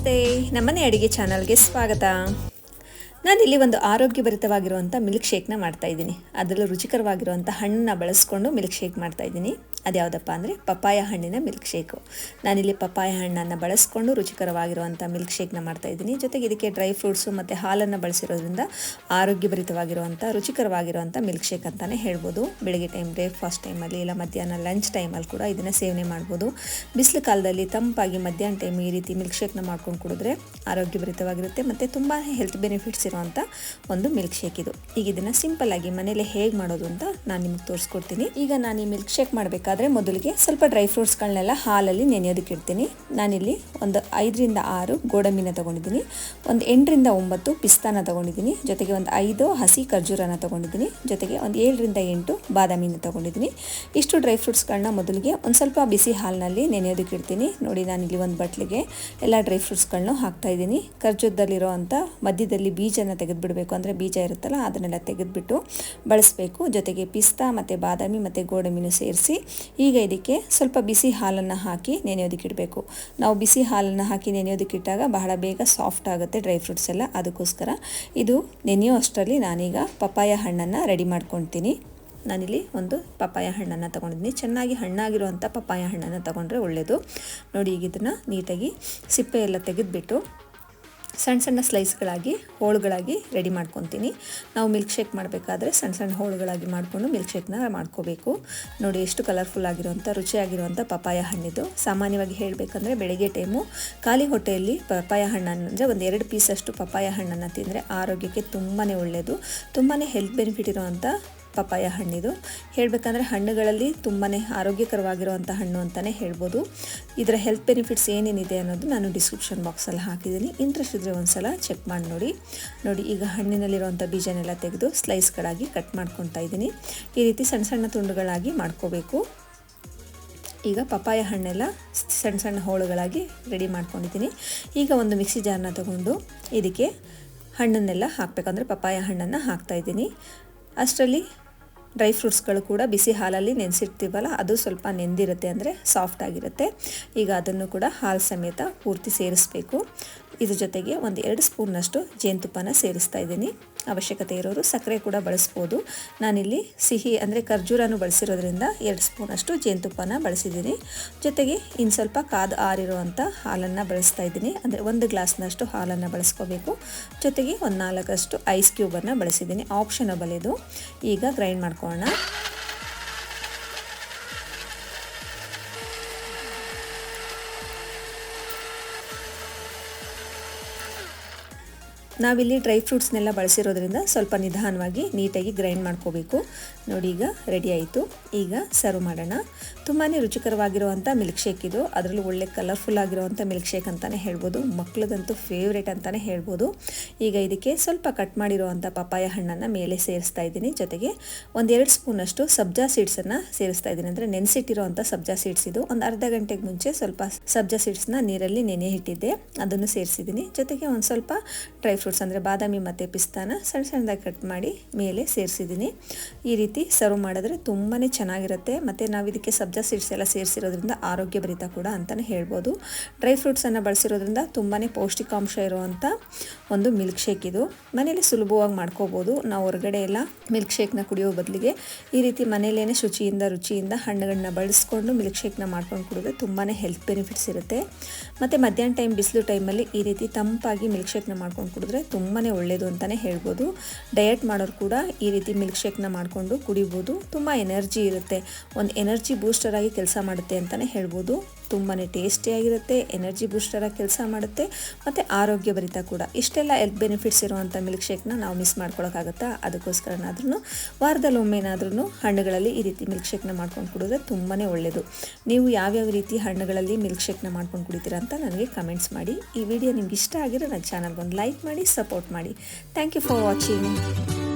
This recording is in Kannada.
ನಮಸ್ತೆ. ನಮ್ಮನೆ ಅಡಿಗೆ ಚಾನಲ್ಗೆ ಸ್ವಾಗತ. ನಾನಿಲ್ಲಿ ಒಂದು ಆರೋಗ್ಯಭರಿತವಾಗಿರುವಂಥ ಮಿಲ್ಕ್ ಶೇಕ್ನ ಮಾಡ್ತಾಯಿದ್ದೀನಿ ಅದರಲ್ಲೂ ರುಚಿಕರವಾಗಿರುವಂಥ ಹಣ್ಣನ್ನ ಬಳಸ್ಕೊಂಡು ಮಿಲ್ಕ್ ಶೇಕ್ ಮಾಡ್ತಾಯಿದ್ದೀನಿ ಅದ್ಯಾವುದಪ್ಪ ಅಂದರೆ ಪಪ್ಪಾಯ ಹಣ್ಣಿನ ಮಿಲ್ಕ್ ಶೇಕು ನಾನಿಲ್ಲಿ ಪಪ್ಪಾಯ ಹಣ್ಣನ್ನು ಬಳಸ್ಕೊಂಡು ರುಚಿಕರವಾಗಿರುವಂಥ ಮಿಲ್ಕ್ ಶೇಕ್ನ ಮಾಡ್ತಾಯಿದ್ದೀನಿ ಜೊತೆಗೆ ಇದಕ್ಕೆ ಡ್ರೈ ಫ್ರೂಟ್ಸು ಮತ್ತು ಹಾಲನ್ನು ಬಳಸಿರೋದ್ರಿಂದ ಆರೋಗ್ಯಭರಿತವಾಗಿರುವಂಥ, ರುಚಿಕರವಾಗಿರುವಂಥ ಮಿಲ್ಕ್ ಶೇಕ್ ಅಂತಲೇ ಹೇಳ್ಬೋದು. ಬೆಳಗ್ಗೆ ಟೈಮ್ ಬ್ರೇಕ್ಫಾಸ್ಟ್ ಟೈಮಲ್ಲಿ ಇಲ್ಲ ಮಧ್ಯಾಹ್ನ ಲಂಚ್ ಟೈಮಲ್ಲಿ ಕೂಡ ಇದನ್ನು ಸೇವನೆ ಮಾಡ್ಬೋದು. ಬಿಸಿಲು ಕಾಲದಲ್ಲಿ ತಂಪಾಗಿ ಮಧ್ಯಾಹ್ನ ಟೈಮ್ ಈ ರೀತಿ ಮಿಲ್ಕ್ ಶೇಕ್ನ ಮಾಡ್ಕೊಂಡು ಕುಡಿದ್ರೆ ಆರೋಗ್ಯಭರಿತವಾಗಿರುತ್ತೆ. ಮತ್ತು ತುಂಬಾ ಹೆಲ್ತ್ ಬೆನಿಫಿಟ್ಸ್ ಇರುವಂಥ ಒಂದು ಮಿಲ್ಕ್ ಶೇಕ್ ಇದು. ಈಗ ಇದನ್ನು ಸಿಂಪಲ್ ಆಗಿ ಮನೇಲಿ ಹೇಗೆ ಮಾಡೋದು ಅಂತ ನಾನು ನಿಮಗೆ ತೋರಿಸ್ಕೊಡ್ತೀನಿ. ಈಗ ನಾನು ಈ ಮಿಲ್ಕ್ ಶೇಕ್ ಮಾಡಬೇಕಾದ್ರೆ ಮೊದಲಿಗೆ ಸ್ವಲ್ಪ ಡ್ರೈ ಫ್ರೂಟ್ಸ್ಗಳನ್ನೆಲ್ಲ ಹಾಲಲ್ಲಿ ನೆನೆಯೋದಕ್ಕೆ ಇಡ್ತೀನಿ. ನಾನಿಲ್ಲಿ ಒಂದು ಐದರಿಂದ ಆರು ಗೋಡಂಬಿನ ತೊಗೊಂಡಿದ್ದೀನಿ. ಒಂದು ಎಂಟರಿಂದ ಒಂಬತ್ತು ಪಿಸ್ತಾನ ತೊಗೊಂಡಿದ್ದೀನಿ. ಜೊತೆಗೆ ಒಂದು ಐದು ಹಸಿ ಖರ್ಜೂರನ ತೊಗೊಂಡಿದ್ದೀನಿ. ಜೊತೆಗೆ ಒಂದು ಏಳರಿಂದ ಎಂಟು ಬಾದಾಮಿನ ತೊಗೊಂಡಿದ್ದೀನಿ. ಇಷ್ಟು ಡ್ರೈ ಫ್ರೂಟ್ಸ್ಗಳನ್ನ ಮೊದಲಿಗೆ ಒಂದು ಸ್ವಲ್ಪ ಬಿಸಿ ಹಾಲಿನಲ್ಲಿ ನೆನೆಯೋದಕ್ಕೆ ಇಡ್ತೀನಿ. ನೋಡಿ ನಾನಿಲ್ಲಿ ಒಂದು ಬಟ್ಲಿಗೆ ಎಲ್ಲ ಡ್ರೈ ಫ್ರೂಟ್ಸ್ಗಳನ್ನೂ ಹಾಕ್ತಾ ಇದ್ದೀನಿ. ಖರ್ಜೂರದಲ್ಲಿರೋ ಅಂಥ ಮಧ್ಯದಲ್ಲಿ ಬೀಜನ ತೆಗೆದುಬಿಡಬೇಕು ಅಂದರೆ ಬೀಜ ಇರುತ್ತಲ್ಲ, ಅದನ್ನೆಲ್ಲ ತೆಗೆದುಬಿಟ್ಟು ಬಳಸಬೇಕು. ಜೊತೆಗೆ ಪಿಸ್ತಾ ಮತ್ತು ಬಾದಾಮಿ ಮತ್ತು ಗೋಡಂಬಿನೂ ಸೇರಿಸಿ ಈಗ ಇದಕ್ಕೆ ಸ್ವಲ್ಪ ಬಿಸಿ ಹಾಲನ್ನು ಹಾಕಿ ನೆನೆಯೋದಕ್ಕೆ ಇಡಬೇಕು. ನಾವು ಬಿಸಿ ಹಾಲನ್ನು ಹಾಕಿ ನೆನೆಯೋದಕ್ಕೆ ಇಟ್ಟಾಗ ಬಹಳ ಬೇಗ ಸಾಫ್ಟ್ ಆಗುತ್ತೆ ಡ್ರೈ ಫ್ರೂಟ್ಸ್ ಎಲ್ಲ. ಅದಕ್ಕೋಸ್ಕರ ಇದು ನೆನೆಯೋ ಅಷ್ಟರಲ್ಲಿ ನಾನೀಗ ಪಪ್ಪಾಯ ಹಣ್ಣನ್ನು ರೆಡಿ ಮಾಡ್ಕೊತೀನಿ ನಾನಿಲ್ಲಿ ಒಂದು ಪಪ್ಪಾಯ ಹಣ್ಣನ್ನು ತೊಗೊಂಡಿದ್ದೀನಿ. ಚೆನ್ನಾಗಿ ಹಣ್ಣಾಗಿರುವಂಥ ಪಪ್ಪಾಯ ಹಣ್ಣನ್ನು ತೊಗೊಂಡ್ರೆ ಒಳ್ಳೆಯದು ನೋಡಿ ಈಗ ಇದನ್ನು ನೀಟಾಗಿ ಸಿಪ್ಪೆ ಎಲ್ಲ ತೆಗೆದುಬಿಟ್ಟು ಸಣ್ಣ ಸಣ್ಣ ಸ್ಲೈಸ್ಗಳಾಗಿ, ಹೋಳುಗಳಾಗಿ ರೆಡಿ ಮಾಡ್ಕೊತೀನಿ. ನಾವು ಮಿಲ್ಕ್ ಶೇಕ್ ಮಾಡಬೇಕಾದ್ರೆ ಸಣ್ಣ ಸಣ್ಣ ಹೋಳುಗಳಾಗಿ ಮಾಡಿಕೊಂಡು ಮಿಲ್ಕ್ ಶೇಕ್ನ ಮಾಡ್ಕೋಬೇಕು. ನೋಡಿ ಎಷ್ಟು ಕಲರ್ಫುಲ್ ಆಗಿರುವಂಥ, ರುಚಿಯಾಗಿರುವಂಥ ಪಪಾಯ ಹಣ್ಣಿದು. ಸಾಮಾನ್ಯವಾಗಿ ಹೇಳಬೇಕಂದ್ರೆ ಬೆಳಗ್ಗೆ ಟೈಮು ಖಾಲಿ ಹೊಟ್ಟೆಯಲ್ಲಿ ಪಪಾಯ ಹಣ್ಣನ್ನು, ಅಂದರೆ ಒಂದು ಎರಡು ಪೀಸಷ್ಟು ಪಪಾಯ ಹಣ್ಣನ್ನು ತಿಂದರೆ ಆರೋಗ್ಯಕ್ಕೆ ತುಂಬಾ ಒಳ್ಳೆಯದು ತುಂಬಾ ಹೆಲ್ತ್ ಬೆನಿಫಿಟ್ ಇರುವಂಥ ಪಪಾಯ ಹಣ್ಣಿದು. ಹೇಳಬೇಕಂದ್ರೆ ಹಣ್ಣುಗಳಲ್ಲಿ ತುಂಬಾ ಆರೋಗ್ಯಕರವಾಗಿರುವಂಥ ಹಣ್ಣು ಅಂತಲೇ ಹೇಳ್ಬೋದು. ಇದರ ಹೆಲ್ತ್ ಬೆನಿಫಿಟ್ಸ್ ಏನೇನಿದೆ ಅನ್ನೋದು ನಾನು ಡಿಸ್ಕ್ರಿಪ್ಷನ್ ಬಾಕ್ಸಲ್ಲಿ ಹಾಕಿದ್ದೀನಿ. ಇಂಟ್ರೆಸ್ಟ್ ಇದ್ದರೆ ಒಂದು ಸಲ ಚೆಕ್ ಮಾಡಿ ನೋಡಿ. ನೋಡಿ, ಈಗ ಹಣ್ಣಿನಲ್ಲಿರುವಂಥ ಬೀಜನೆಲ್ಲ ತೆಗೆದು ಸ್ಲೈಸ್ಗಳಾಗಿ ಕಟ್ ಮಾಡ್ಕೊತಾ ಇದ್ದೀನಿ. ಈ ರೀತಿ ಸಣ್ಣ ಸಣ್ಣ ತುಂಡುಗಳಾಗಿ ಮಾಡ್ಕೋಬೇಕು. ಈಗ ಪಪಾಯ ಹಣ್ಣೆಲ್ಲ ಸಣ್ಣ ಸಣ್ಣ ಹೋಳುಗಳಾಗಿ ರೆಡಿ ಮಾಡ್ಕೊಂಡಿದ್ದೀನಿ. ಈಗ ಒಂದು ಮಿಕ್ಸಿ ಜಾರ್ನ ತಗೊಂಡು ಇದಕ್ಕೆ ಹಣ್ಣನ್ನೆಲ್ಲ ಹಾಕಬೇಕಂದ್ರೆ ಪಪಾಯ ಹಣ್ಣನ್ನು ಹಾಕ್ತಾಯಿದ್ದೀನಿ ಅಷ್ಟರಲ್ಲಿ ಡ್ರೈ ಫ್ರೂಟ್ಸ್ಗಳು ಕೂಡ ಬಿಸಿ ಹಾಲಲ್ಲಿ ನೆನೆಸಿರ್ತೀವಲ್ಲ, ಅದು ಸ್ವಲ್ಪ ನೆಂದಿರುತ್ತೆ ಅಂದರೆ ಸಾಫ್ಟ್ ಆಗಿರುತ್ತೆ. ಈಗ ಅದನ್ನು ಕೂಡ ಹಾಲು ಸಮೇತ ಪೂರ್ತಿ ಸೇರಿಸಬೇಕು. ಇದ್ರ ಜೊತೆಗೆ ಒಂದು ಎರಡು ಸ್ಪೂನ್ನಷ್ಟು ಜೇನುತುಪ್ಪನ ಸೇರಿಸ್ತಾ ಇದ್ದೀನಿ. ಅವಶ್ಯಕತೆ ಇರೋರು ಸಕ್ಕರೆ ಕೂಡ ಬಳಸ್ಬೋದು. ನಾನಿಲ್ಲಿ ಸಿಹಿ ಅಂದರೆ ಖರ್ಜೂರನು ಬಳಸಿರೋದ್ರಿಂದ ಎರಡು ಸ್ಪೂನಷ್ಟು ಜೇನುತುಪ್ಪನ ಬಳಸಿದ್ದೀನಿ. ಜೊತೆಗೆ ಇನ್ನು ಸ್ವಲ್ಪ ಕಾದು ಆರಿರುವಂಥ ಹಾಲನ್ನು ಬಳಸ್ತಾ ಇದ್ದೀನಿ. ಅಂದರೆ ಒಂದು ಗ್ಲಾಸ್ನಷ್ಟು ಹಾಲನ್ನು ಬಳಸ್ಕೋಬೇಕು. ಜೊತೆಗೆ ಒಂದು ನಾಲ್ಕಷ್ಟು ಐಸ್ ಕ್ಯೂಬನ್ನು ಬಳಸಿದ್ದೀನಿ. ಆಪ್ಷನಬಲ್ ಇದು. ಈಗ ಗ್ರೈಂಡ್ ಮಾಡ್ಕೊಳ್ಳೋಣ. ನಾವಿಲ್ಲಿ ಡ್ರೈ ಫ್ರೂಟ್ಸ್ನೆಲ್ಲ ಬಳಸಿರೋದ್ರಿಂದ ಸ್ವಲ್ಪ ನಿಧಾನವಾಗಿ ನೀಟಾಗಿ ಗ್ರೈಂಡ್ ಮಾಡ್ಕೋಬೇಕು. ನೋಡಿ, ಈಗ ರೆಡಿ ಆಯಿತು. ಈಗ ಸರ್ವ್ ಮಾಡೋಣ. ತುಂಬಾ ರುಚಿಕರವಾಗಿರುವಂಥ ಮಿಲ್ಕ್ ಶೇಕ್ ಇದು. ಅದರಲ್ಲೂ ಒಳ್ಳೆ ಕಲರ್ಫುಲ್ ಆಗಿರುವಂಥ ಮಿಲ್ಕ್ ಶೇಕ್ ಅಂತಲೇ ಹೇಳ್ಬೋದು. ಮಕ್ಕಳದಂತೂ ಫೇವ್ರೇಟ್ ಅಂತಲೇ ಹೇಳ್ಬೋದು. ಈಗ ಇದಕ್ಕೆ ಸ್ವಲ್ಪ ಕಟ್ ಮಾಡಿರುವಂಥ ಪಪಾಯ ಹಣ್ಣನ್ನು ಮೇಲೆ ಸೇರಿಸ್ತಾ ಇದ್ದೀನಿ. ಜೊತೆಗೆ ಒಂದೆರಡು ಸ್ಪೂನಷ್ಟು ಸಬ್ಜಾ ಸೀಡ್ಸನ್ನು ಸೇರಿಸ್ತಾ ಇದ್ದೀನಿ. ಅಂದರೆ ನೆನೆಸಿಟ್ಟಿರುವಂಥ ಸಬ್ಜಾ ಸೀಡ್ಸ್ ಇದು. ಒಂದು ಅರ್ಧ ಗಂಟೆಗೆ ಮುಂಚೆ ಸ್ವಲ್ಪ ಸಬ್ಜಾ ಸೀಡ್ಸ್ನ ನೀರಲ್ಲಿ ನೆನೆ ಇಟ್ಟಿದ್ದೆ. ಅದನ್ನು ಸೇರಿಸಿದ್ದೀನಿ. ಜೊತೆಗೆ ಒಂದು ಸ್ವಲ್ಪ ಡ್ರೈ ಫ್ರೂಟ್ಸ್ ಅಂದರೆ ಬಾದಾಮಿ ಮತ್ತು ಪಿಸ್ತಾನ ಸಣ್ಣ ಸಣ್ಣದಾಗಿ ಕಟ್ ಮಾಡಿ ಮೇಲೆ ಸೇರಿಸಿದ್ದೀನಿ. ಈ ರೀತಿ ಸರ್ವ್ ಮಾಡಿದ್ರೆ ತುಂಬಾ ಚೆನ್ನಾಗಿರುತ್ತೆ. ಮತ್ತು ನಾವು ಇದಕ್ಕೆ ಸಬ್ಜಾ ಸೀಡ್ಸ್ ಎಲ್ಲ ಸೇರಿಸಿರೋದ್ರಿಂದ ಆರೋಗ್ಯಭರಿತ ಕೂಡ ಅಂತಲೇ ಹೇಳ್ಬೋದು. ಡ್ರೈ ಫ್ರೂಟ್ಸನ್ನು ಬಳಸಿರೋದ್ರಿಂದ ತುಂಬಾ ಪೌಷ್ಟಿಕಾಂಶ ಇರುವಂಥ ಒಂದು ಮಿಲ್ಕ್ ಶೇಕ್ ಇದು. ಮನೇಲಿ ಸುಲಭವಾಗಿ ಮಾಡ್ಕೋಬೋದು. ನಾವು ಹೊರಗಡೆ ಎಲ್ಲ ಮಿಲ್ಕ್ ಶೇಕ್ನ ಕುಡಿಯೋ ಬದಲಿಗೆ ಈ ರೀತಿ ಮನೇಲೇ ಶುಚಿಯಿಂದ ರುಚಿಯಿಂದ ಹಣ್ಣುಗಳನ್ನ ಬಳಸ್ಕೊಂಡು ಮಿಲ್ಕ್ ಶೇಕ್ನ ಮಾಡ್ಕೊಂಡು ಕುಡಿದ್ರೆ ತುಂಬಾ ಹೆಲ್ತ್ ಬೆನಿಫಿಟ್ಸ್ ಇರುತ್ತೆ. ಮತ್ತು ಮಧ್ಯಾಹ್ನ ಟೈಮ್ ಬಿಸಿಲು ಟೈಮಲ್ಲಿ ಈ ರೀತಿ ತಂಪಾಗಿ ಮಿಲ್ಕ್ ಶೇಕ್ನ ಮಾಡ್ಕೊಂಡು ಕುಡಿದ್ರೆ ತುಂಬಾ ಒಳ್ಳೆಯದು ಅಂತಲೇ ಹೇಳ್ಬೋದು. ಡಯಟ್ ಮಾಡೋರು ಕೂಡ ಈ ರೀತಿ ಮಿಲ್ಕ್ ಶೇಕ್ನ ಮಾಡಿಕೊಂಡು ಕುಡಿಬೋದು. ತುಂಬ ಎನರ್ಜಿ ಇರುತ್ತೆ. ಒಂದು ಎನರ್ಜಿ ಬೂಸ್ಟರ್ ಆಗಿ ಕೆಲಸ ಮಾಡುತ್ತೆ ಅಂತಲೇ ಹೇಳ್ಬೋದು. ತುಂಬಾ ಟೇಸ್ಟಿಯಾಗಿರುತ್ತೆ ಎನರ್ಜಿ ಬೂಸ್ಟರಾಗಿ ಕೆಲಸ ಮಾಡುತ್ತೆ, ಮತ್ತು ಆರೋಗ್ಯಭರಿತ ಕೂಡ. ಇಷ್ಟೆಲ್ಲ ಹೆಲ್ತ್ ಬೆನಿಫಿಟ್ಸ್ ಇರುವಂಥ ಮಿಲ್ಕ್ ಶೇಕ್ನ ನಾವು ಮಿಸ್ ಮಾಡ್ಕೊಳಕ್ಕಾಗತ್ತಾ? ಅದಕ್ಕೋಸ್ಕರನಾದ್ರೂ ವಾರದಲ್ಲಿ ಒಮ್ಮೆನಾದ್ರೂ ಹಣ್ಣುಗಳಲ್ಲಿ ಈ ರೀತಿ ಮಿಲ್ಕ್ ಶೇಕ್ನ ಮಾಡ್ಕೊಂಡು ಕುಡಿದ್ರೆ ತುಂಬಾ ಒಳ್ಳೆಯದು ನೀವು ಯಾವ್ಯಾವ ರೀತಿ ಹಣ್ಣುಗಳಲ್ಲಿ ಮಿಲ್ಕ್ ಶೇಕ್ನ ಮಾಡ್ಕೊಂಡು ಕುಡಿತೀರಾ ಅಂತ ನನಗೆ ಕಮೆಂಟ್ಸ್ ಮಾಡಿ. ಈ ವಿಡಿಯೋ ನಿಮ್ಗೆ ಇಷ್ಟ ಆಗಿರೋ ನನ್ನ ಚಾನಲ್ಗೊಂದು ಲೈಕ್ ಮಾಡಿ ಸಪೋರ್ಟ್ ಮಾಡಿ. Thank you for watching